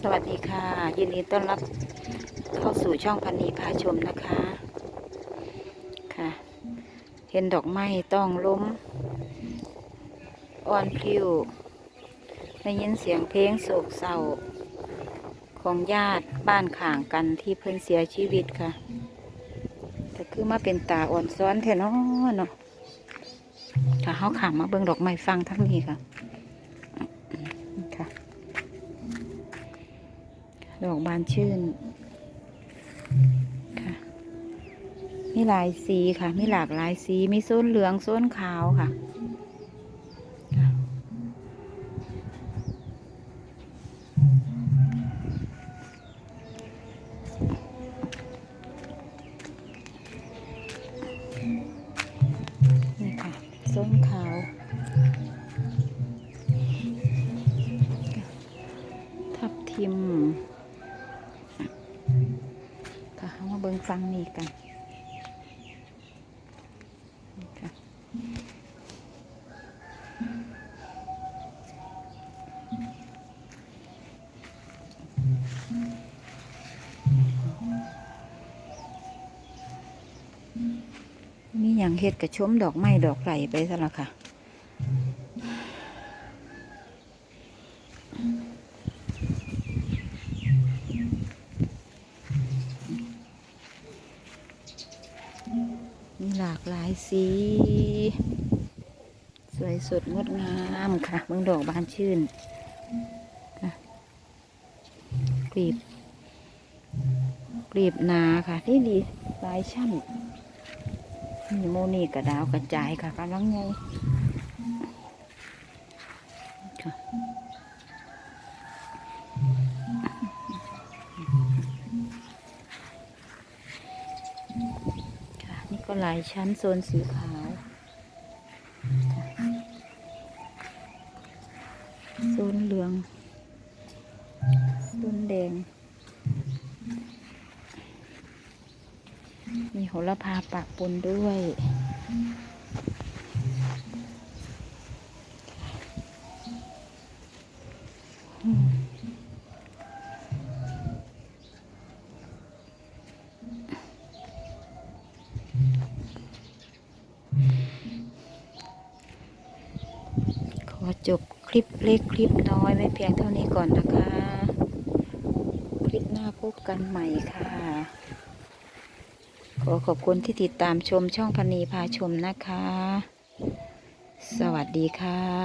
สวัสดีค่ะ ยินดีต้อนรับเข้าสู่ช่องพันนีพาชมนะคะค่ะ เห็นดอกไม้ต้องล้มอ่อนพลิ้วได้ยินเสียงเพลงโศกเศร้า ของญาติบ้านข่างกันที่เพิ่นเสียชีวิตค่ะ แต่คือมาเป็นตาอ่อนซ้อนแทนอ้อเนาะถ้าเขาขามมาเบิ่งดอกไม้ฟังทั้งนี้ค่ะ ดอกบานชื่นค่ะ มีหลายสีค่ะ มีหลากหลายสี มีโซนเหลืองโซนขาวค่ะนี่ค่ะโซนขาว ทับทิม เอามาเบิ่งฟังนี่กันมีอย่างเฮ็ดกระชมดอกไม้ดอกไหลไปซะละค่ะ มีหลากหลายสี สวยสดงดงามค่ะเมืองดอกบานชื่นกลีบกลีบนาค่ะ ที่ดีลายชั้นมีโมนี่กระดาวกระจายค่ะกำลังไงค่ะ ก็หลายชั้นโซนสีขาวโซนเหลืองโซนแดง มีโหระพาปะปนด้วย อจบคลิปเล็กคลิปน้อยไว้เพียงเท่านี้ก่อนนะคะ คลิปหน้าพบกันใหม่ค่ะ ขอขอบคุณที่ติดตามชมช่องพันนีพาชมนะคะ สวัสดีค่ะ